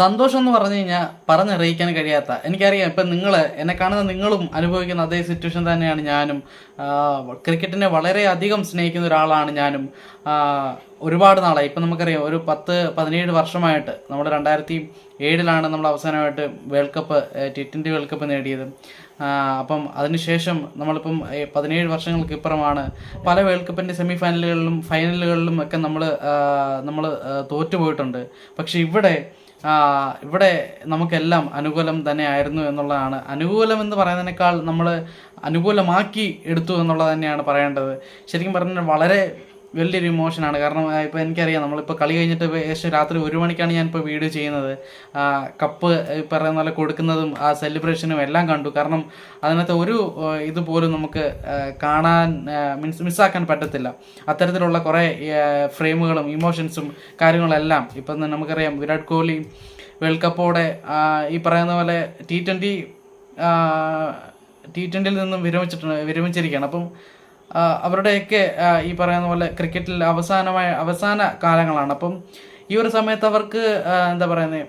സന്തോഷം എന്ന് പറഞ്ഞു കഴിഞ്ഞാൽ പറഞ്ഞറിയിക്കാൻ കഴിയാത്ത. എനിക്കറിയാം ഇപ്പം നിങ്ങൾ എന്നെ കാണുന്ന നിങ്ങളും അനുഭവിക്കുന്ന അതേ സിറ്റുവേഷൻ തന്നെയാണ് ഞാനും. ക്രിക്കറ്റിനെ വളരെയധികം സ്നേഹിക്കുന്ന ഒരാളാണ് ഞാനും. ഒരുപാട് നാളായി. ഇപ്പം നമുക്കറിയാം ഒരു പത്ത് പതിനേഴ് വർഷമായിട്ട് നമ്മൾ രണ്ടായിരത്തി ഏഴിലാണ് നമ്മൾ അവസാനമായിട്ട് world cup T twenty world cup നേടിയത്. അപ്പം അതിനുശേഷം നമ്മളിപ്പം പതിനേഴ് വർഷങ്ങൾക്ക് ഇപ്പുറമാണ് പല വേൾഡ് കപ്പിന്റെ സെമി ഫൈനലുകളിലും ഫൈനലുകളിലും ഒക്കെ നമ്മൾ നമ്മൾ തോറ്റുപോയിട്ടുണ്ട്. പക്ഷേ ഇവിടെ ഇവിടെ നമുക്കെല്ലാം അനുകൂലം തന്നെ ആയിരുന്നു എന്നുള്ളതാണ്. അനുകൂലം എന്ന് പറയുന്നതിനേക്കാൾ നമ്മൾ അനുകൂലമാക്കി എടുത്തു എന്നുള്ളത് തന്നെയാണ് പറയേണ്ടത്. ശരിക്കും പറഞ്ഞാൽ വളരെ വലിയൊരു ഇമോഷനാണ് കാരണം ഇപ്പോൾ എനിക്കറിയാം നമ്മളിപ്പോൾ കളി കഴിഞ്ഞിട്ട് ഏകദേശം രാത്രി ഒരു മണിക്കാണ് ഞാനിപ്പോൾ വീഡിയോ ചെയ്യുന്നത്. കപ്പ് പറയുന്ന പോലെ കൊടുക്കുന്നതും ആ സെലിബ്രേഷനും എല്ലാം കണ്ടു. കാരണം അതിനകത്ത് ഒരു ഇതുപോലും നമുക്ക് കാണാൻ മീൻസ് മിസ്സാക്കാൻ പറ്റത്തില്ല. അത്തരത്തിലുള്ള കുറേ ഫ്രെയിമുകളും ഇമോഷൻസും കാര്യങ്ങളെല്ലാം ഇപ്പം നമുക്കറിയാം വിരാട് കോഹ്ലി വേൾഡ് കപ്പോടെ ഈ പറയുന്ന പോലെ ടി ട്വന്റി ടി ട്വന്റിയിൽ നിന്നും വിരമിച്ചിട്ടുണ്ട് വിരമിച്ചിരിക്കുകയാണ്. അപ്പം അവരുടെയൊക്കെ ഈ പറയുന്ന പോലെ ക്രിക്കറ്റിൽ അവസാനമായ അവസാന കാലങ്ങളാണ്. അപ്പം ഈ ഒരു സമയത്ത് അവർക്ക് എന്താ പറയുന്നത്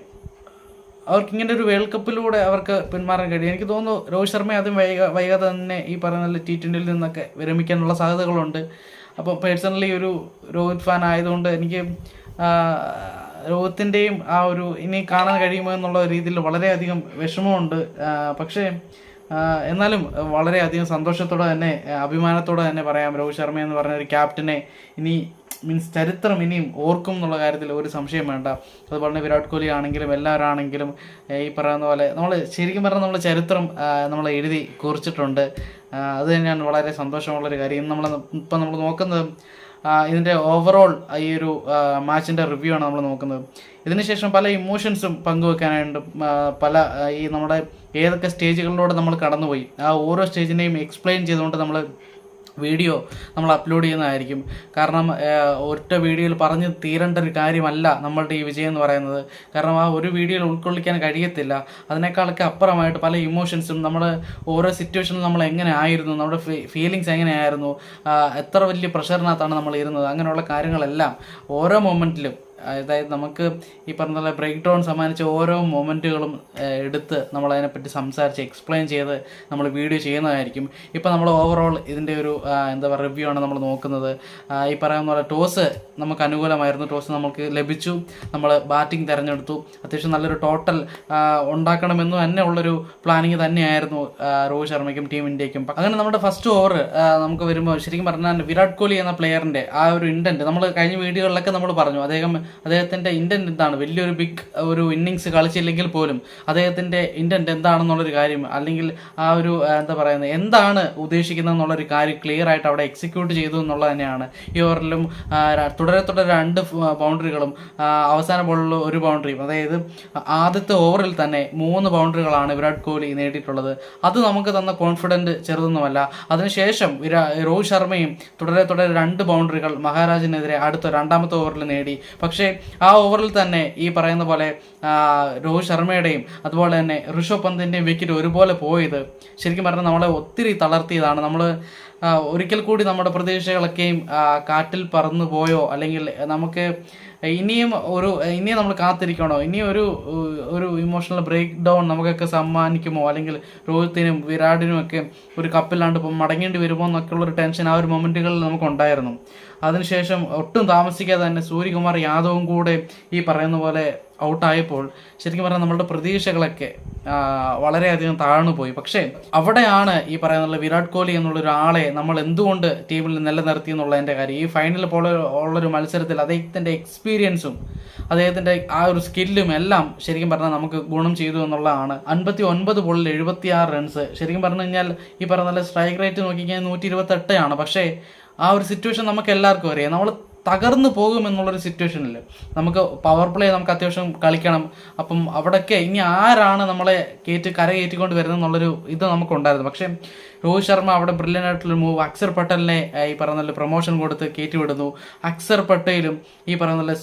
അവർക്ക് ഇങ്ങനെ ഒരു വേൾഡ് കപ്പിലൂടെ അവർക്ക് പിന്മാറാൻ കഴിയും. എനിക്ക് തോന്നുന്നു രോഹിത് ശർമ്മ ആദ്യം വൈക വൈകാതെ തന്നെ ഈ പറയുന്ന ടി ട്വന്റിയിൽ നിന്നൊക്കെ വിരമിക്കാനുള്ള സാധ്യതകളുണ്ട്. അപ്പോൾ പേഴ്സണലി ഒരു രോഹിത് ഫാൻ ആയതുകൊണ്ട് എനിക്ക് രോഹിത്തിന്റെയും ആ ഒരു ഇനി കാണാൻ കഴിയുമോ എന്നുള്ള രീതിയിൽ വളരെയധികം വിഷമമുണ്ട്. പക്ഷേ എന്നാലും വളരെയധികം സന്തോഷത്തോടെ തന്നെ അഭിമാനത്തോടെ തന്നെ പറയാം. രോഹിത് ശർമ്മ എന്ന് പറഞ്ഞ ഒരു ക്യാപ്റ്റനെ ഇനി മീൻസ് ചരിത്രം ഇനിയും ഓർക്കും എന്നുള്ള കാര്യത്തിൽ ഒരു സംശയം വേണ്ട. അതുപോലെ തന്നെ വിരാട് കോഹ്ലി ആണെങ്കിലും എല്ലാവരാണെങ്കിലും ഈ പറയുന്ന പോലെ നമ്മൾ ശരിക്കും പറഞ്ഞാൽ നമ്മൾ ചരിത്രം നമ്മൾ എഴുതി കുറിച്ചിട്ടുണ്ട്. അത് തന്നെയാണ് വളരെ സന്തോഷമുള്ളൊരു കാര്യം. നമ്മൾ ഇപ്പം നമ്മൾ നോക്കുന്നത് ഇതിന്റെ ഓവറോൾ ഈ ഒരു മാച്ചിന്റെ റിവ്യൂ ആണ് നമ്മൾ നോക്കുന്നത്. ഇതിനുശേഷം പല ഇമോഷൻസും പങ്കുവെക്കാനായിട്ട് പല ഈ നമ്മുടെ ഏതൊക്കെ സ്റ്റേജുകളിലൂടെ നമ്മൾ കടന്നുപോയി ആ ഓരോ സ്റ്റേജിനെയും എക്സ്പ്ലെയിൻ ചെയ്തുകൊണ്ട് നമ്മൾ വീഡിയോ നമ്മൾ അപ്ലോഡ് ചെയ്യുന്നതായിരിക്കും. കാരണം ഒറ്റ വീഡിയോയിൽ പറഞ്ഞ് തീരേണ്ട ഒരു കാര്യമല്ല നമ്മളുടെ ഈ വിജയം എന്ന് പറയുന്നത്. കാരണം ആ ഒരു വീഡിയോയിൽ ഉൾക്കൊള്ളിക്കാൻ കഴിയത്തില്ല. അതിനേക്കാളൊക്കെ അപ്പുറമായിട്ട് പല ഇമോഷൻസും നമ്മൾ ഓരോ സിറ്റുവേഷനിൽ നമ്മൾ എങ്ങനെ ആയിരുന്നു നമ്മുടെ ഫീലിങ്സ് എങ്ങനെയായിരുന്നു എത്ര വലിയ പ്രഷറിനകത്താണ് നമ്മൾ ഇരുന്നത് അങ്ങനെയുള്ള കാര്യങ്ങളെല്ലാം ഓരോ മൊമെന്റിലും അതായത് നമുക്ക് ഈ പറഞ്ഞ പോലെ ബ്രേക്ക് ഡൗൺ സമ്മാനിച്ച ഓരോ മൊമെന്റുകളും എടുത്ത് നമ്മളതിനെപ്പറ്റി സംസാരിച്ച് എക്സ്പ്ലെയിൻ ചെയ്ത് നമ്മൾ വീഡിയോ ചെയ്യുന്നതായിരിക്കും. ഇപ്പോൾ നമ്മൾ ഓവറോൾ ഇതിന്റെ ഒരു എന്താ പറയുക റിവ്യൂ ആണ് നമ്മൾ നോക്കുന്നത്. ഈ പറയുന്ന പോലെ ടോസ് നമുക്ക് അനുകൂലമായിരുന്നു. ടോസ് നമുക്ക് ലഭിച്ചു. നമ്മൾ ബാറ്റിംഗ് തിരഞ്ഞെടുത്തു. അത്യാവശ്യം നല്ലൊരു ടോട്ടൽ ഉണ്ടാക്കണമെന്നു തന്നെ ഉള്ളൊരു പ്ലാനിങ് തന്നെയായിരുന്നു രോഹിത് ശർമ്മയ്ക്കും ടീം ഇന്ത്യക്കും അങ്ങനെ നമ്മുടെ ഫസ്റ്റ് ഓവർ നമുക്ക് വരുമ്പോൾ ശരിക്കും പറഞ്ഞാൽ വിരാട് കോഹ്ലി എന്ന പ്ലെയറിന്റെ ആ ഒരു ഇന്റന്റ് നമ്മൾ കഴിഞ്ഞ വീഡിയോകളിലൊക്കെ നമ്മൾ പറഞ്ഞു. അദ്ദേഹം അദ്ദേഹത്തിന്റെ ഇന്റന്റ് എന്താണ്? വലിയൊരു ബിഗ് ഒരു ഇന്നിങ്സ് കളിച്ചില്ലെങ്കിൽ പോലും അദ്ദേഹത്തിന്റെ ഇന്റന്റ് എന്താണെന്നുള്ളൊരു കാര്യം അല്ലെങ്കിൽ ആ ഒരു എന്താ പറയുന്നത് എന്താണ് ഉദ്ദേശിക്കുന്നത് എന്നുള്ളൊരു കാര്യം ക്ലിയർ ആയിട്ട് അവിടെ എക്സിക്യൂട്ട് ചെയ്തു എന്നുള്ളത് തന്നെയാണ്. ഈ ഓവറിലും തുടരെ തുടരെ രണ്ട് ബൗണ്ടറികളും അവസാന ബോളിൽ ഒരു ബൗണ്ടറിയും അതായത് ആദ്യത്തെ ഓവറിൽ തന്നെ മൂന്ന് ബൗണ്ടറികളാണ് വിരാട് കോഹ്ലി നേടിയിട്ടുള്ളത്. അത് നമുക്ക് തന്ന കോൺഫിഡന്റ് ചെറുതൊന്നുമല്ല. അതിനുശേഷം രോഹിത് ശർമ്മയും തുടരെ തുടരെ രണ്ട് ബൗണ്ടറികൾ മഹാരാജിനെതിരെ അടുത്ത രണ്ടാമത്തെ ഓവറിൽ നേടി. പക്ഷേ ആ ഓവറിൽ തന്നെ ഈ പറയുന്ന പോലെ രോഹിത് ശർമ്മയുടെയും അതുപോലെ തന്നെ ഋഷഭ് പന്തിന്റെയും വിക്കറ്റ് ഒരുപോലെ പോയത് ശരിക്കും പറഞ്ഞാൽ നമ്മളെ ഒത്തിരി തളർത്തിയതാണ്. നമ്മൾ ഒരിക്കൽ കൂടി നമ്മുടെ പ്രതീക്ഷകളൊക്കെയും കാറ്റിൽ പറന്നു പോയോ? അല്ലെങ്കിൽ നമുക്ക് ഇനിയും ഒരു ഇനിയും നമ്മൾ കാത്തിരിക്കണോ? ഇനിയും ഒരു ഒരു ഇമോഷണൽ ബ്രേക്ക് ഡൗൺ നമുക്കൊക്കെ സമ്മാനിക്കുമോ? അല്ലെങ്കിൽ രോഹിത്തിനും വിരാടിനും ഒക്കെ ഒരു കപ്പില്ലാണ്ട് ഇപ്പം മടങ്ങേണ്ടി വരുമോ എന്നൊക്കെയുള്ള ഒരു ടെൻഷൻ ആ ഒരു മൊമെന്റുകളിൽ നമുക്കുണ്ടായിരുന്നു. അതിനുശേഷം ഒട്ടും താമസിക്കാതെ തന്നെ സൂര്യകുമാർ യാദവും കൂടെ ഈ പറയുന്ന പോലെ ഔട്ടായപ്പോൾ ശരിക്കും പറഞ്ഞാൽ നമ്മളുടെ പ്രതീക്ഷകളൊക്കെ വളരെയധികം താഴ്ന്നു പോയി പക്ഷേ അവിടെയാണ് ഈ പറയുന്ന വിരാട് കോഹ്ലി എന്നുള്ള ഒരാളെ നമ്മൾ എന്തുകൊണ്ട് ടീമിൽ നിലനിർത്തി എന്നുള്ളതിന്റെ കാര്യം. ഈ ഫൈനൽ പോലെ ഉള്ളൊരു മത്സരത്തിൽ അദ്ദേഹത്തിന്റെ എക്സ്പീരിയൻസും അദ്ദേഹത്തിന്റെ ആ ഒരു സ്കില്ലും എല്ലാം ശരിക്കും പറഞ്ഞാൽ നമുക്ക് ഗുണം ചെയ്തു എന്നുള്ളതാണ്. അൻപത്തി ഒൻപത് ബോളിൽ എഴുപത്തി ആറ് റൺസ് ശരിക്കും പറഞ്ഞു കഴിഞ്ഞാൽ ഈ പറഞ്ഞ സ്ട്രൈക്ക് റേറ്റ് നോക്കിക്കഴിഞ്ഞാൽ നൂറ്റി ഇരുപത്തെട്ടാണ് പക്ഷേ ആ ഒരു സിറ്റുവേഷൻ നമുക്ക് എല്ലാവർക്കും അറിയാം. നമ്മൾ തകർന്നു പോകും എന്നുള്ളൊരു സിറ്റുവേഷനിൽ നമുക്ക് പവർ പ്ലേ നമുക്ക് അത്യാവശ്യം കളിക്കണം. അപ്പം അവിടെയൊക്കെ ഇനി ആരാണ് നമ്മളെ കയറ്റി കര കയറ്റിക്കൊണ്ട് വരുന്നത് എന്നുള്ളൊരു ഇത് നമുക്കുണ്ടായിരുന്നു. പക്ഷേ രോഹിത് ശർമ്മ അവിടെ ബ്രില്യൻ ആയിട്ടുള്ള മൂവ് അക്സർ പട്ടേലിനെ ഈ പറയുന്ന പ്രൊമോഷൻ കൊടുത്ത് കയറ്റി വിടുന്നു. അക്സർ പട്ടേലും ഈ പറയുന്ന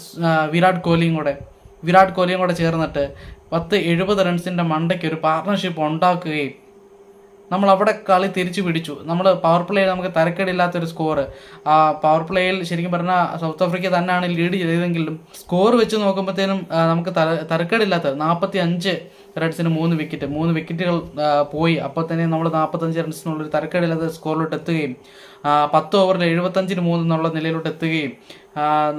വിരാട് കോഹ്ലിയും കൂടെ വിരാട് കോഹ്ലിയും കൂടെ ചേർന്നിട്ട് പത്ത് എഴുപത് റൺസിന്റെ മണ്ടയ്ക്ക് ഒരു പാർട്ണർഷിപ്പ് ഉണ്ടാക്കുകയും നമ്മൾ അവിടെ കളി തിരിച്ചു പിടിച്ചു. നമ്മൾ പവർ പ്ലേയിൽ നമുക്ക് തരക്കേടില്ലാത്തൊരു സ്കോർ ആ പവർ പ്ലേയിൽ ശരിക്കും പറഞ്ഞാൽ സൗത്ത് ആഫ്രിക്ക തന്നെയാണ് ലീഡ് ചെയ്തെങ്കിലും സ്കോർ വെച്ച് നോക്കുമ്പോഴത്തേനും നമുക്ക് തര തരക്കേടില്ലാത്ത നാൽപ്പത്തി അഞ്ച് റൺസിന് മൂന്ന് വിക്കറ്റ് മൂന്ന് വിക്കറ്റുകൾ പോയി. അപ്പോൾ തന്നെ നമ്മൾ നാൽപ്പത്തഞ്ച് റൺസിനുള്ളൊരു തരക്കേടില്ലാത്ത സ്കോറിലോട്ട് എത്തുകയും പത്ത് ഓവറിൽ എഴുപത്തഞ്ചിന് മൂന്ന് എന്നുള്ള നിലയിലോട്ട് എത്തുകയും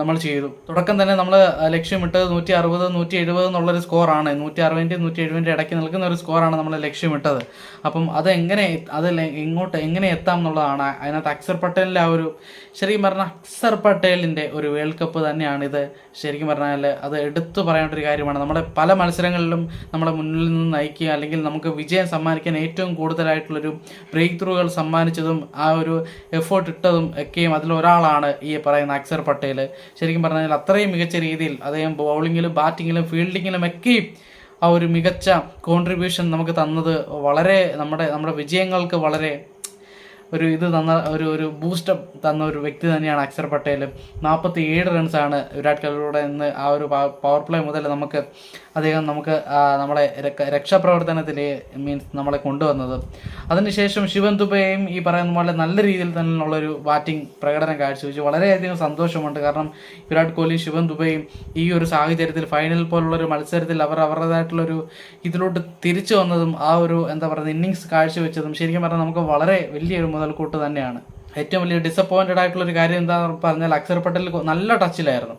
നമ്മൾ ചെയ്തു. തുടക്കം തന്നെ നമ്മൾ ലക്ഷ്യമിട്ടത് നൂറ്റി അറുപത് നൂറ്റി എഴുപത് എന്നുള്ളൊരു സ്കോറാണ് നൂറ്റി അറുപതിന്റെ നൂറ്റി എഴുപതിന്റെ ഇടയ്ക്ക് നിൽക്കുന്ന ഒരു സ്കോറാണ് നമ്മൾ ലക്ഷ്യമിട്ടത് അപ്പം അത് എങ്ങനെ അത് എങ്ങോട്ട് എങ്ങനെ എത്താം എന്നുള്ളതാണ്. അതിനകത്ത് അക്സർ പട്ടേലിന്റെ ആ ഒരു ശരിക്കും പറഞ്ഞാൽ അക്സർ പട്ടേലിന്റെ ഒരു വേൾഡ് കപ്പ് തന്നെയാണിത് ശരിക്കും പറഞ്ഞാൽ അത് എടുത്തു പറയേണ്ട ഒരു കാര്യമാണ്. നമ്മുടെ പല മത്സരങ്ങളിലും നമ്മളെ മുന്നിൽ നിന്ന് നയിക്കുക അല്ലെങ്കിൽ നമുക്ക് വിജയം സമ്മാനിക്കാൻ ഏറ്റവും കൂടുതലായിട്ടുള്ളൊരു ബ്രേക്ക് ത്രൂകൾ സമ്മാനിച്ചതും ആ ഒരു എഫേർട്ട് ഇട്ടതും ഒക്കെയും അതിലൊരാളാണ് ഈ പറയുന്ന അക്സർ പട്ടേൽ. ശരിക്കും പറഞ്ഞാൽ അത്രയും മികച്ച രീതിയിൽ അദ്ദേഹം ബൗളിങ്ങിലും ബാറ്റിങ്ങിലും ഫീൽഡിങ്ങിലും ഒക്കെയും ആ ഒരു മികച്ച കോൺട്രിബ്യൂഷൻ നമുക്ക് തന്നത് വളരെ നമ്മുടെ നമ്മുടെ വിജയങ്ങൾക്ക് വളരെ ഒരു ഇത് തന്ന ഒരു ഒരു ബൂസ്റ്റപ്പ് തന്ന ഒരു വ്യക്തി തന്നെയാണ് അക്ഷർ പട്ടേൽ നാൽപ്പത്തി ഏഴ് റൺസാണ് വിരാട് കോഹ്ലിയുടെ ഇന്ന് ആ ഒരു പവർ പ്ലേ മുതൽ നമുക്ക് അദ്ദേഹം നമുക്ക് നമ്മളെ രക്ഷ- രക്ഷാപ്രവർത്തനത്തിൽ മീൻസ് നമ്മളെ കൊണ്ടുവന്നത്. അതിനുശേഷം ശിവൻ ദുബയും ഈ പറയുന്ന പോലെ നല്ല രീതിയിൽ തന്നെയുള്ളൊരു ബാറ്റിംഗ് പ്രകടനം കാഴ്ചവെച്ചു. വളരെയധികം സന്തോഷമുണ്ട്. കാരണം വിരാട് കോഹ്ലി ശിവൻ തുബയും ഈ ഒരു സാഹചര്യത്തിൽ ഫൈനൽ പോലുള്ളൊരു മത്സരത്തിൽ അവർ അവരുടേതായിട്ടുള്ളൊരു ഇതിലോട്ട് തിരിച്ചു വന്നതും ആ ഒരു എന്താ പറയുക ഇന്നിങ്സ് കാഴ്ചവെച്ചതും ശരിക്കും പറഞ്ഞാൽ നമുക്ക് വളരെ വലിയൊരു മുതൽക്കൂട്ട് തന്നെയാണ്. ഏറ്റവും വലിയ ഡിസപ്പോയിന്റഡ് ആയിട്ടുള്ള ഒരു കാര്യം എന്താണെന്ന് പറഞ്ഞാൽ അക്സർ പട്ടേൽ നല്ല ടച്ചിലായിരുന്നു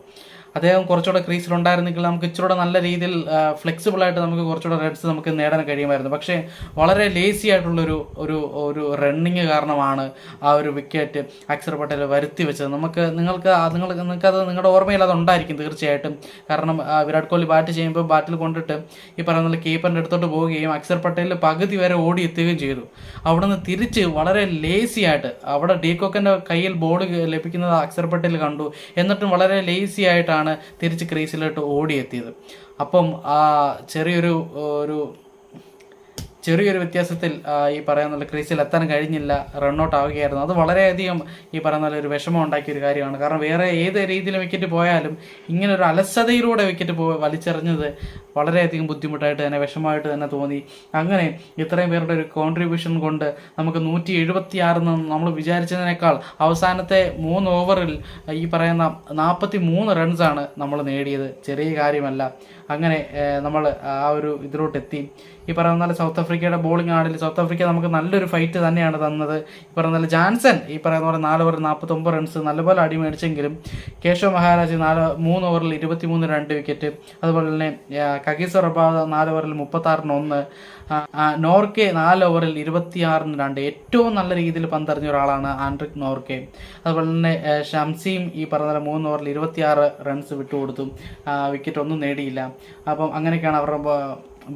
അദ്ദേഹം കുറച്ചുകൂടെ ക്രീസിലുണ്ടായിരുന്നെങ്കിൽ നമുക്ക് ഇച്ചിരൂടെ നല്ല രീതിയിൽ ഫ്ലെക്സിബിൾ ആയിട്ട് നമുക്ക് കുറച്ചുകൂടെ റൺസ് നമുക്ക് നേടാൻ കഴിയുമായിരുന്നു. പക്ഷേ വളരെ ലേസി ആയിട്ടുള്ളൊരു ഒരു ഒരു റണ്ണിങ് കാരണമാണ് ആ ഒരു വിക്കറ്റ് അക്സർ പട്ടേൽ വരുത്തി വെച്ചത്. നമുക്ക് നിങ്ങൾക്ക് നിങ്ങൾ നിങ്ങൾക്കത് നിങ്ങളുടെ ഓർമ്മയിൽ അത് ഉണ്ടായിരിക്കും തീർച്ചയായിട്ടും. കാരണം വിരാട് കോഹ്ലി ബാറ്റ് ചെയ്യുമ്പോൾ ബാറ്റിൽ കൊണ്ടിട്ട് ഈ പറയുന്ന കീപ്പറിന്റെ അടുത്തോട്ട് പോവുകയും അക്സർ പട്ടേൽ പകുതി വരെ ഓടി എത്തുകയും ചെയ്തു. നിന്ന് തിരിച്ച് വളരെ ലേസി ആയിട്ട് അവിടെ ഡീകോക്കന്റെ കയ്യിൽ ബോൾ ലഭിക്കുന്നത് അക്സർ പട്ടേൽ കണ്ടു. എന്നിട്ടും വളരെ ലേസി ആയിട്ടാണ് തിരിച്ച് ക്രീസിലോട്ട് ഓടിയെത്തിയത്. അപ്പം ആ ചെറിയൊരു ഒരു ചെറിയൊരു വ്യത്യാസത്തിൽ ഈ പറയുന്ന ക്രീസിൽ എത്താൻ കഴിഞ്ഞില്ല റണ്ണൗട്ട് ആവുകയായിരുന്നു. അത് വളരെയധികം ഈ പറയുന്ന ഒരു വിഷമം ഉണ്ടാക്കിയ ഒരു കാര്യമാണ്. കാരണം വേറെ ഏത് രീതിയിൽ വിക്കറ്റ് പോയാലും ഇങ്ങനെ ഒരു അലസതയിലൂടെ വിക്കറ്റ് പോ വലിച്ചെറിഞ്ഞത് വളരെയധികം ബുദ്ധിമുട്ടായിട്ട് തന്നെ വിഷമമായിട്ട് തന്നെ തോന്നി. അങ്ങനെ ഇത്രയും പേരുടെ ഒരു കോൺട്രിബ്യൂഷൻ കൊണ്ട് നമുക്ക് നൂറ്റി എഴുപത്തി നമ്മൾ വിചാരിച്ചതിനേക്കാൾ അവസാനത്തെ മൂന്ന് ഓവറിൽ ഈ പറയുന്ന നാൽപ്പത്തി മൂന്ന് റൺസാണ് നമ്മൾ നേടിയത്. ചെറിയ കാര്യമല്ല. അങ്ങനെ നമ്മൾ ആ ഒരു ഇതിലോട്ട് എത്തി ഈ പറയുന്ന പോലെ സൗത്ത് ആഫ്രിക്കയുടെ ബോളിംഗ് ആടിൽ സൗത്ത് ആഫ്രിക്ക നമുക്ക് നല്ലൊരു ഫൈറ്റ് തന്നെയാണ് തന്നത്. ഈ പറയുന്ന പോലെ ജാൻസൺ ഈ പറയുന്ന പോലെ നാല് ഓവർ നാൽപ്പത്തൊമ്പത് റൺസ് നല്ലപോലെ അടി മേടിച്ചെങ്കിലും കേശവ് മഹാരാജ് നാല് മൂന്ന് ഓവറിൽ ഇരുപത്തിമൂന്ന് രണ്ട് വിക്കറ്റ് അതുപോലെ തന്നെ കഗീസ് റബാദ നാല് ഓവറിൽ മുപ്പത്താറിന് ഒന്ന് നോർക്കെ നാല് ഓവറിൽ ഇരുപത്തിയാറിന് രണ്ട്. ഏറ്റവും നല്ല രീതിയിൽ പന്തെറിഞ്ഞ ഒരാളാണ് ആൻഡ്രിക് നോർക്കെ. അതുപോലെ തന്നെ ഷംസീം ഈ പറഞ്ഞ മൂന്ന് ഓവറിൽ ഇരുപത്തിയാറ് റൺസ് വിട്ടുകൊടുത്തു. വിക്കറ്റ് ഒന്നും നേടിയില്ല. അപ്പം അങ്ങനെയൊക്കെയാണ് അവരുടെ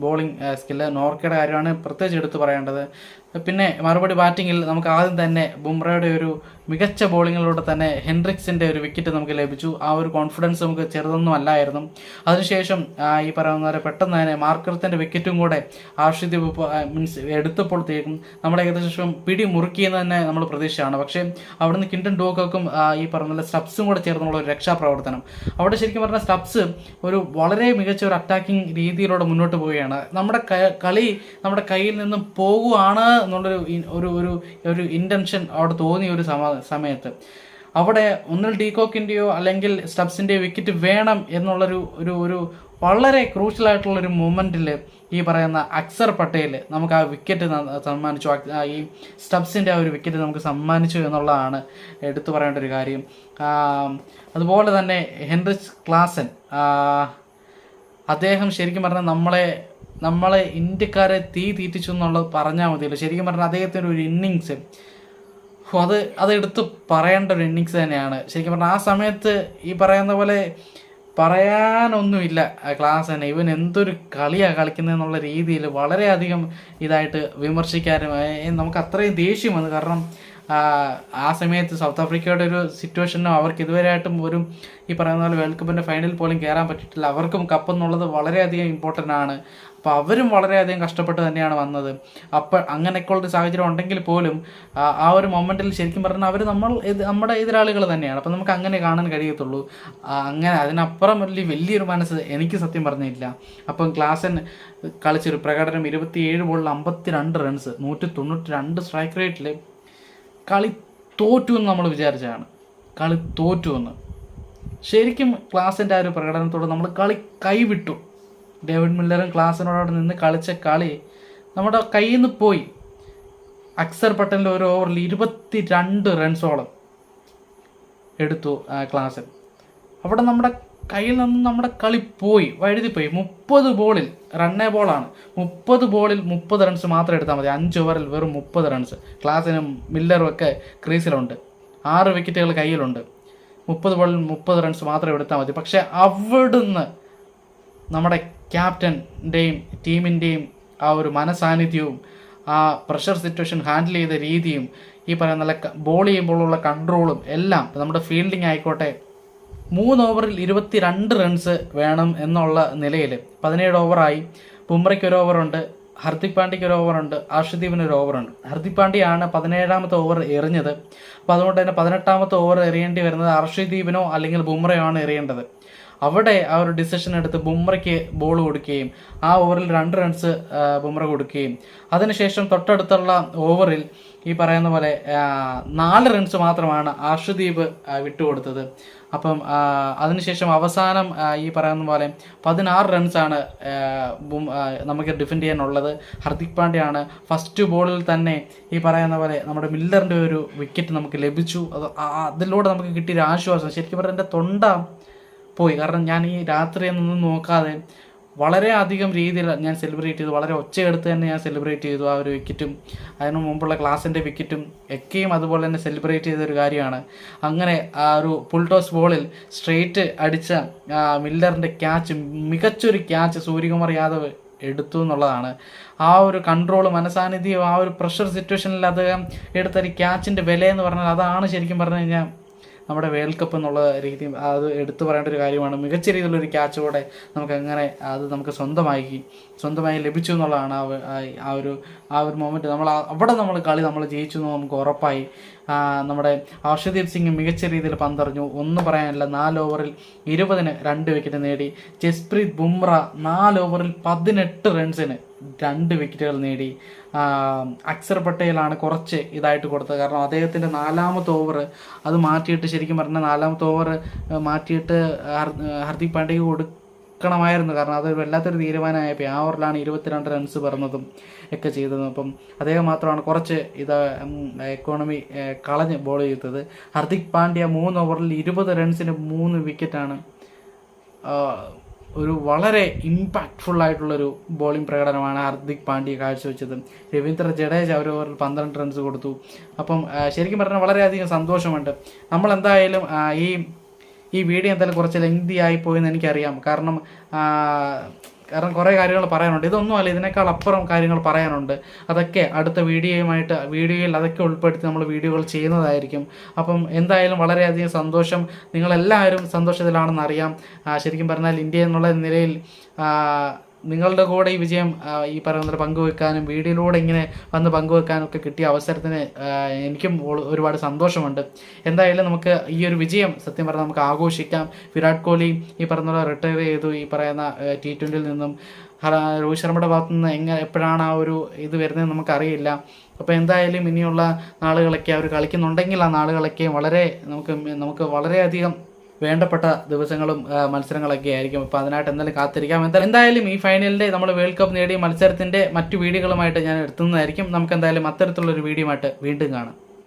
ബോളിംഗ് സ്കില്ല് നോർക്കയുടെ കാര്യമാണ് പ്രത്യേകിച്ച് എടുത്തു പറയേണ്ടത്. പിന്നെ മറുപടി ബാറ്റിങ്ങിൽ നമുക്ക് ആദ്യം തന്നെ ബുംറയുടെ ഒരു മികച്ച ബോളിങ്ങിലൂടെ തന്നെ ഹെൻറിക്സിന്റെ ഒരു വിക്കറ്റ് നമുക്ക് ലഭിച്ചു. ആ ഒരു കോൺഫിഡൻസ് നമുക്ക് ചെറുതൊന്നും അല്ലായിരുന്നു. അതിനുശേഷം ഈ പറയുന്ന പോലെ പെട്ടെന്ന് തന്നെ മാർക്കറത്തിന്റെ വിക്കറ്റും കൂടെ ആർഷിദ്വീപ് മീൻസ് എടുത്തപ്പോഴത്തേക്കും നമ്മുടെ ഏകദേശം പിടി മുറുക്കിയെന്ന് തന്നെ നമ്മൾ പ്രതീക്ഷയാണ് പക്ഷേ അവിടുന്ന് കിൻഡൻ ഡോക്കും ഈ പറഞ്ഞ പോലെ സ്റ്റബ്സും കൂടെ ചേർന്നുള്ള ഒരു രക്ഷാപ്രവർത്തനം. അവിടെ ശരിക്കും പറഞ്ഞാൽ സ്റ്റബ്സ് ഒരു വളരെ മികച്ച ഒരു അറ്റാക്കിംഗ് രീതിയിലൂടെ മുന്നോട്ട് പോവുകയാണ്. നമ്മുടെ കളി നമ്മുടെ കയ്യിൽ നിന്നും പോകുവാണ് എന്നുള്ളൊരു ഒരു ഒരു ഒരു ഇന്റൻഷൻ അവിടെ തോന്നിയ ഒരു സമ സമയത്ത്. അവിടെ ഒന്നിൽ ഡീകോക്കിന്റെയോ അല്ലെങ്കിൽ സ്റ്റബ്സിന്റെയോ വിക്കറ്റ് വേണം എന്നുള്ളൊരു ഒരു ഒരു വളരെ ക്രൂഷ്യലായിട്ടുള്ളൊരു മൂമെന്റിൽ ഈ പറയുന്ന അക്സർ പട്ടേൽ നമുക്ക് ആ വിക്കറ്റ് സമ്മാനിച്ചു. ഈ സ്റ്റബ്സിന്റെ ആ ഒരു വിക്കറ്റ് നമുക്ക് സമ്മാനിച്ചു എന്നുള്ളതാണ് എടുത്തു പറയേണ്ട ഒരു കാര്യം. അതുപോലെ തന്നെ ഹെൻറിച്ച് ക്ലാസൻ അദ്ദേഹം ശരിക്കും പറഞ്ഞാൽ നമ്മളെ നമ്മളെ ഇന്ത്യക്കാരെ തീ തീറ്റിച്ചു എന്നുള്ളത് പറഞ്ഞാൽ മതിയല്ലോ. ശരിക്കും പറഞ്ഞാൽ അദ്ദേഹത്തിന്റെ ഒരു ഇന്നിങ്സ് അത് അത് എടുത്ത് പറയേണ്ട ഒരു ഇന്നിങ്സ് തന്നെയാണ്. ശരിക്കും പറഞ്ഞാൽ ആ സമയത്ത് ഈ പറയുന്ന പോലെ പറയാനൊന്നുമില്ല ക്ലാസ് തന്നെ. ഇവൻ എന്തൊരു കളിയാണ് കളിക്കുന്നതെന്നുള്ള രീതിയിൽ വളരെയധികം ഇതായിട്ട് വിമർശിക്കാനും നമുക്ക് അത്രയും ദേഷ്യം വന്നു. കാരണം ആ, സമയത്ത് സൗത്ത് ആഫ്രിക്കയുടെ ഒരു സിറ്റുവേഷനോ അവർക്ക് ഇതുവരെയായിട്ടും ഒരു ഈ പറയുന്ന പോലെ വേൾഡ് കപ്പിന്റെ ഫൈനൽ പോലും കയറാൻ പറ്റിയിട്ടില്ല. അവർക്കും കപ്പ് എന്നുള്ളത് വളരെയധികം ഇമ്പോർട്ടന്റ് ആണ്. അപ്പോൾ അവരും വളരെയധികം കഷ്ടപ്പെട്ട് തന്നെയാണ് വന്നത്. അപ്പോൾ അങ്ങനെയൊക്കെയുള്ള സാഹചര്യം ഉണ്ടെങ്കിൽ പോലും ആ, ഒരു മൊമെന്റിൽ ശരിക്കും പറഞ്ഞാൽ അവർ നമ്മൾ നമ്മുടെ എതിരാളികൾ തന്നെയാണ്. അപ്പോൾ നമുക്ക് അങ്ങനെ കാണാൻ കഴിയത്തുള്ളൂ. അങ്ങനെ അതിനപ്പുറം വലിയ വലിയൊരു മനസ്സ് എനിക്ക് സത്യം പറഞ്ഞില്ല. അപ്പം ക്ലാസൻ കളിച്ചൊരു പ്രകടനം ഇരുപത്തിയേഴ് ബോളിൽ അമ്പത്തിരണ്ട് റൺസ് നൂറ്റി തൊണ്ണൂറ്റി രണ്ട് സ്ട്രൈക്ക് റേറ്റിൽ കളി തോറ്റു എന്ന് നമ്മൾ വിചാരിച്ചതാണ്. കളി തോറ്റു എന്ന്. ശരിക്കും ക്ലാസിന്റെ ആ ഒരു പ്രകടനത്തോട് നമ്മൾ കളി കൈവിട്ടു. ഡേവിഡ് മില്ലറും ക്ലാസിനോടവിടെ നിന്ന് കളിച്ച കളി നമ്മുടെ കയ്യിൽ നിന്ന് പോയി. അക്സർ പട്ടേലിന്റെ ഒരു ഓവറിൽ ഇരുപത്തി രണ്ട് റൺസോളം എടുത്തു ക്ലാസ്സിൽ അവിടെ നമ്മുടെ കയ്യിൽ നിന്ന് നമ്മുടെ കളി പോയി വഴുതി പോയി. മുപ്പത് ബോളിൽ റണ്ണേ ബോളാണ് മുപ്പത് ബോളിൽ മുപ്പത് റൺസ് മാത്രം എടുത്താൽ മതി. അഞ്ച് ഓവറിൽ വെറും മുപ്പത് റൺസ് ക്ലാസിനും മില്ലറും ഒക്കെ ക്രീസിലുണ്ട്. ആറ് വിക്കറ്റുകൾ കയ്യിലുണ്ട്. മുപ്പത് ബോളിൽ മുപ്പത് റൺസ് മാത്രം എടുത്താൽ മതി. പക്ഷേ അവിടുന്ന് നമ്മുടെ ക്യാപ്റ്റന്റെയും ടീമിന്റെയും ആ ഒരു മനസാന്നിധ്യവും ആ പ്രഷർ സിറ്റുവേഷൻ ഹാൻഡിൽ ചെയ്ത രീതിയും ഈ പറയുന്ന ബോൾ ചെയ്യുമ്പോഴുള്ള കൺട്രോളും എല്ലാം നമ്മുടെ ഫീൽഡിംഗ് ആയിക്കോട്ടെ മൂന്ന് ഓവറിൽ ഇരുപത്തി രണ്ട് റൺസ് വേണം എന്നുള്ള നിലയിൽ പതിനേഴ് ഓവറായി. ബുംറയ്ക്ക് ഒരു ഓവറുണ്ട് ഹർദിക് പാണ്ഡ്യയ്ക്ക് ഒരു ഓവറുണ്ട് അർഷദീപിന് ഒരു ഓവറുണ്ട്. ഹർദിക് പാണ്ഡ്യയാണ് പതിനേഴാമത്തെ ഓവർ എറിഞ്ഞത്. അപ്പോൾ അതുകൊണ്ട് തന്നെ പതിനെട്ടാമത്തെ ഓവർ എറിയേണ്ടി വരുന്നത് അർഷദീപിനോ അല്ലെങ്കിൽ ബുംറയോ ആണ് എറിയേണ്ടത്. അവിടെ ആ ഒരു ഡിസിഷൻ എടുത്ത് ബുംറയ്ക്ക് ബോൾ കൊടുക്കുകയും ആ ഓവറിൽ രണ്ട് റൺസ് ബുംറ കൊടുക്കുകയും. അതിനുശേഷം തൊട്ടടുത്തുള്ള ഓവറിൽ ഈ പറയുന്ന പോലെ നാല് റൺസ് മാത്രമാണ് അർഷദീപ് ആ, വിട്ടുകൊടുത്തത്. അപ്പം അതിനുശേഷം അവസാനം ഈ പറയുന്ന പോലെ പതിനാറ് റൺസാണ് നമുക്ക് ഡിഫെൻഡ് ചെയ്യാനുള്ളത്. ഹർദിക് പാണ്ഡ്യയാണ് ഫസ്റ്റ് ബോളിൽ തന്നെ ഈ പറയുന്ന പോലെ നമ്മുടെ മില്ലറിന്റെ ഒരു വിക്കറ്റ് നമുക്ക് ലഭിച്ചു. അത് അതിലൂടെ നമുക്ക് കിട്ടിയൊരു ആശ്വാസം. ശരിക്കും പറഞ്ഞാൽ എന്റെ തൊണ്ട പോയി. കാരണം ഞാൻ ഈ രാത്രിയൊന്നും നോക്കാതെ വളരെ അധികം രീതിയിൽ ഞാൻ സെലിബ്രേറ്റ് ചെയ്തു. വളരെ ഒച്ചയെടുത്ത് തന്നെ ഞാൻ സെലിബ്രേറ്റ് ചെയ്തു ആ ഒരു വിക്കറ്റും അതിനു മുമ്പുള്ള ക്ലാസിന്റെ വിക്കറ്റും ഒക്കെയും അതുപോലെ തന്നെ സെലിബ്രേറ്റ് ചെയ്ത ഒരു കാര്യമാണ്. അങ്ങനെ ആ ഒരു ഫുൾ ടോസ് ബോളിൽ സ്ട്രെയിറ്റ് അടിച്ച മില്ലറിന്റെ ക്യാച്ച് മികച്ചൊരു ക്യാച്ച് സൂര്യകുമാർ യാദവ് എടുത്തു എന്നുള്ളതാണ്. ആ ഒരു കൺട്രോൾ മനസാന്നിധ്യം ആ ഒരു പ്രഷർ സിറ്റുവേഷനിൽ അദ്ദേഹം എടുത്ത ഒരു ക്യാച്ചിന്റെ വില എന്ന് പറഞ്ഞാൽ അതാണ് ശരിക്കും പറഞ്ഞു കഴിഞ്ഞാൽ നമ്മുടെ വേൾഡ് കപ്പ് എന്നുള്ള രീതി അത് എടുത്തു പറയേണ്ട ഒരു കാര്യമാണ്. മികച്ച രീതിയിലൊരു ക്യാച്ചോടെ നമുക്ക് അങ്ങനെ അത് നമുക്ക് സ്വന്തമാക്കി സ്വന്തമായി ലഭിച്ചു എന്നുള്ളതാണ് ആ ഒരു- ആ- ഒരു മൊമെന്റ് നമ്മൾ അവിടെ നമ്മൾ കളി നമ്മൾ ജയിച്ചു എന്ന് നമുക്ക് ഉറപ്പായി. നമ്മുടെ ഹർഷദീപ് സിംഗ് മികച്ച രീതിയിൽ പന്തറിഞ്ഞു. ഒന്നും പറയാനില്ല. നാല് ഓവറിൽ ഇരുപതിന് രണ്ട് വിക്കറ്റ് നേടി. ജസ്പ്രീത് ബുംറ നാല് ഓവറിൽ പതിനെട്ട് റൺസിന് രണ്ട് വിക്കറ്റുകൾ നേടി. അക്സർ പട്ടേലാണ് കുറച്ച് ഇതായിട്ട് കൊടുത്തത്. കാരണം അദ്ദേഹത്തിന്റെ നാലാമത്തെ ഓവർ അത് മാറ്റിയിട്ട് ശരിക്കും പറഞ്ഞാൽ നാലാമത്തെ ഓവർ മാറ്റിയിട്ട് ഹർ- ഹർദിക് പാണ്ഡ്യക്ക് കൊടുക്കണമായിരുന്നു. കാരണം അതൊരു വല്ലാത്തൊരു തീരുമാനമായപ്പോൾ ആ ഓവറിലാണ് ഇരുപത്തിരണ്ട് റൺസ് പറഞ്ഞതും ഒക്കെ ചെയ്തത്. അപ്പം അദ്ദേഹം മാത്രമാണ് കുറച്ച് ഇത് എക്കോണമി കളഞ്ഞ് ബോൾ ചെയ്തത്. ഹർദിക് പാണ്ഡ്യ മൂന്ന് ഓവറിൽ ഇരുപത് റൺസിന് മൂന്ന് വിക്കറ്റാണ് ഒരു വളരെ ഇമ്പാക്റ്റ്ഫുൾ ആയിട്ടുള്ളൊരു ബോളിംഗ് പ്രകടനമാണ് ഹാർദിക് പാണ്ഡ്യ കാഴ്ചവെച്ചത്. രവീന്ദ്ര ജഡേജ ഒരു ഓവറിൽ പന്ത്രണ്ട് റൺസ് കൊടുത്തു. അപ്പം ശരിക്കും പറഞ്ഞാൽ വളരെയധികം സന്തോഷമുണ്ട്. നമ്മൾ എന്തായാലും ഈ ഈ വീഡിയോ എന്തായാലും കുറച്ച് ലെങ്തി ആയി പോയെന്ന് എനിക്കറിയാം. കാരണം കാരണം കുറേ കാര്യങ്ങൾ പറയാനുണ്ട്. ഇതൊന്നും അല്ല ഇതിനേക്കാൾ അപ്പുറം കാര്യങ്ങൾ പറയാനുണ്ട്. അതൊക്കെ അടുത്ത വീഡിയോയുമായിട്ട് വീഡിയോയിൽ അതൊക്കെ ഉൾപ്പെടുത്തി നമ്മൾ വീഡിയോകൾ ചെയ്യുന്നതായിരിക്കും. അപ്പം എന്തായാലും വളരെയധികം സന്തോഷം. നിങ്ങളെല്ലാവരും സന്തോഷത്തിലാണെന്ന് അറിയാം ശരിക്കും പറഞ്ഞാൽ ഇന്ത്യ എന്നുള്ള നിലയിൽ നിങ്ങളുടെ കൂടെ ഈ വിജയം ഈ പറയുന്ന പങ്കുവെക്കാനും വീഡിയോയിലൂടെ ഇങ്ങനെ വന്ന് പങ്കുവെക്കാനും ഒക്കെ കിട്ടിയ അവസരത്തിന് എനിക്കും ഒരുപാട് സന്തോഷമുണ്ട്. എന്തായാലും നമുക്ക് ഈ ഒരു വിജയം സത്യം പറഞ്ഞാൽ നമുക്ക് ആഘോഷിക്കാം. വിരാട് കോഹ്ലി ഈ പറഞ്ഞ റിട്ടയർ ചെയ്തു ഈ പറയുന്ന ടി ട്വന്റിയിൽ നിന്നും. രോഹിത് ശർമ്മയുടെ ഭാഗത്തു നിന്ന് എങ്ങനെ എപ്പോഴാണ് ആ ഒരു ഇത് വരുന്നത് നമുക്കറിയില്ല. അപ്പോൾ എന്തായാലും ഇനിയുള്ള നാളുകളൊക്കെ അവർ കളിക്കുന്നുണ്ടെങ്കിൽ ആ നാളുകളൊക്കെ വളരെ നമുക്ക് നമുക്ക് വളരെയധികം വേണ്ടപ്പെട്ട ദിവസങ്ങളും മത്സരങ്ങളൊക്കെ ആയിരിക്കും. അപ്പോൾ അതിനായിട്ട് എന്തായാലും കാത്തിരിക്കാം. എന്തായാലും ഈ ഫൈനലിന്റെ നമ്മൾ വേൾഡ് കപ്പ് നേടിയ മത്സരത്തിന്റെ മറ്റു വീഡിയോകളുമായിട്ട് ഞാൻ എത്തുന്നതായിരിക്കും. നമുക്ക് എന്തായാലും അത്തരത്തിലുള്ളൊരു വീഡിയോ ആയിട്ട് വീണ്ടും കാണാം.